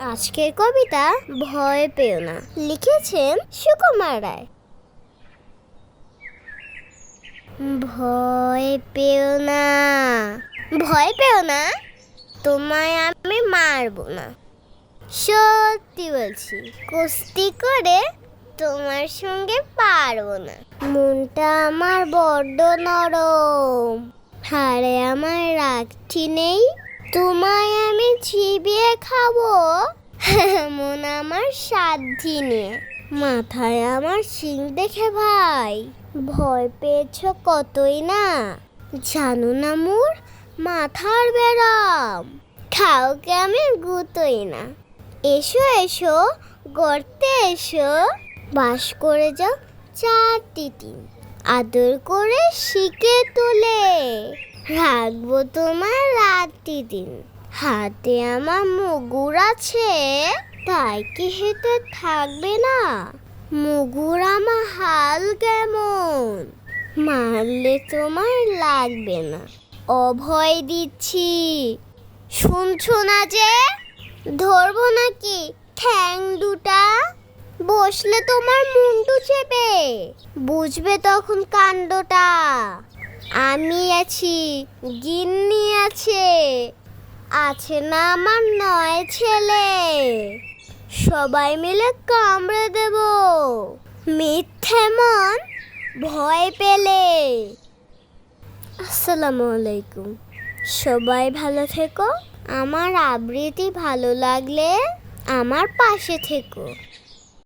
আজকের কবিতা ভয় পেও না। লিখেছেন সুকুমার রায়। ভয় পেও না। ভয় পেও না? তোমায় আমি মারবো না। সত্যি বলছি, কুস্তি করে তোমার সঙ্গে পারব না। মনটা আমার বড্ড নরম। হাড়ে আমার রাখছি নেই। তোমায় আমি চিবিয়ে খাব? মন আমার সাধ্যি নিয়ে। মাথায় আমার শিং দেখে ভাই। ভয় পেয়েছ কতই না? জানো না মোর, মাথার বেরাম খাওকে আমি গুতোই না। এসো এসো, গর্তে এসো। বাস করে যাও চারটি দিন আদর করে শিখে তুলে। রাখব তোমার রাত্রি দিন। হাতে আমার মুগুর আছে, তাই কি হেঁটে থাকবে না? মুগুর আমার হাল কেমন? মারলে তোমার লাগবে না। অভয় দিচ্ছি। শুনছো না যে, ধরবো নাকি? ঠ্যাং দুটা। বসলে তোমার মুন্ডু চেপে। বুঝবে তখন কাণ্ডটা। আমি আছি, গিন্নি আছে। আছে না আমার নয় ছেলে। সবাই মিলে কামড়ে দেব। মিথ্যে মন, ভয় পেলে। আসসালামু আলাইকুম। সবাই ভালো থেকো। আমার আবৃত্তি ভালো লাগলে আমার পাশে থেকো।